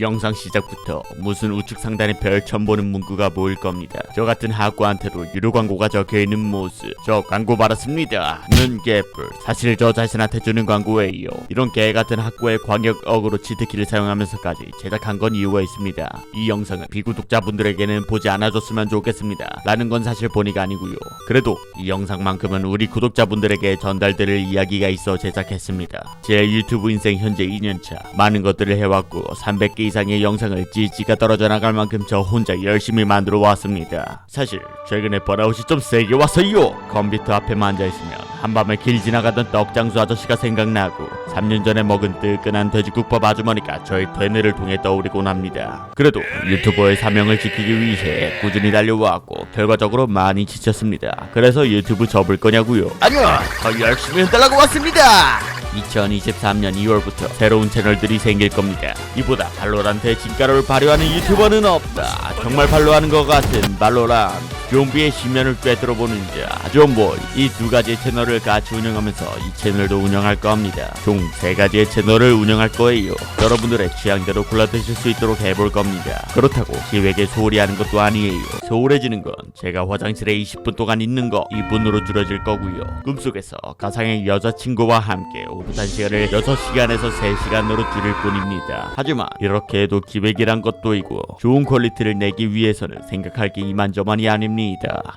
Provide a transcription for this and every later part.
영상 시작부터 무슨 우측 상단에 별 처음 보는 문구가 보일 겁니다. 저 같은 학과한테도 유료 광고가 적혀 있는 모습. 저 광고 받았습니다. 는 개뿔. 사실 저 자신한테 주는 광고예요. 이런 개 같은 학과의 광역 어그로 치트키를 사용하면서까지 제작한 건 이유가 있습니다. 이 영상은 비구독자분들에게는 보지 않아줬으면 좋겠습니다. 라는 건 사실 본의가 아니고요. 그래도 이 영상만큼은 우리 구독자분들에게 전달될 이야기가 있어 제작했습니다. 제 유튜브 인생 현재 2년차 많은 것들을 해왔고 300개 이상의 영상을 찌찌가 떨어져 나갈 만큼 저 혼자 열심히 만들어 왔습니다. 사실 최근에 번아웃이 좀 세게 왔어요. 컴퓨터 앞에만 앉아있으면 한밤에 길 지나가던 떡장수 아저씨가 생각나고 3년 전에 먹은 뜨끈한 돼지국밥 아주머니가 저의 되뇌를 통해 떠오르곤 합니다. 그래도 유튜버의 사명을 지키기 위해 꾸준히 달려왔고 결과적으로 많이 지쳤습니다. 그래서 유튜브 접을 거냐고요? 아니요, 더 열심히 해달라고 왔습니다. 2023년 2월부터 새로운 채널들이 생길 겁니다. 이보다 발로란트의 진가를 발휘하는 유튜버는 없다. 정말 발로하는 것 같은 발로란트. 좀비의 심연을 꿰뚫어보는 자, 좀보이 이두 가지의 채널을 같이 운영하면서 이 채널도 운영할 겁니다. 총 세 가지의 채널을 운영할 거예요. 여러분들의 취향대로 골라 드실 수 있도록 해볼 겁니다. 그렇다고 기획에 소홀히 하는 것도 아니에요. 소홀해지는 건 제가 화장실에 20분 동안 있는 거 2분으로 줄어질 거고요. 꿈속에서 가상의 여자친구와 함께 오붓 한 시간을 6시간에서 3시간으로 줄일 뿐입니다. 하지만 이렇게 해도 기획이란 것도 있고 좋은 퀄리티를 내기 위해서는 생각할 게 이만저만이 아닙니다.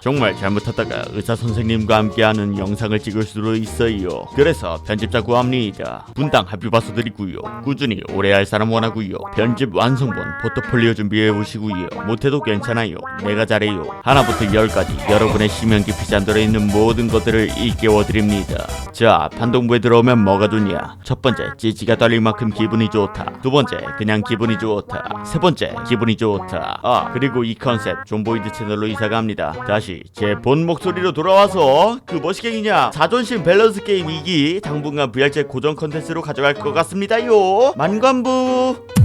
정말 잘못하다가 의사 선생님과 함께하는 영상을 찍을 수도 있어요. 그래서 편집자 구합니다. 분당 합의바서 드리고요. 꾸준히 오래 할 사람 원하고요. 편집 완성본 포트폴리오 준비해 오시고요. 못해도 괜찮아요. 내가 잘해요. 하나부터 열까지 여러분의 심연 깊이 잠들어 있는 모든 것들을 일깨워 드립니다. 자, 판동부에 들어오면 뭐가 좋냐? 첫 번째, 찌찌가 떨릴 만큼 기분이 좋다. 두 번째, 그냥 기분이 좋다. 세 번째, 기분이 좋다. 아, 그리고 이 컨셉 존보이드 채널로 이사 갑니다. 다시 제 본 목소리로 돌아와서 그 머시갱이냐 자존심 밸런스 게임 2기 당분간 VR제 고정 컨텐츠로 가져갈 것 같습니다요. 만관부.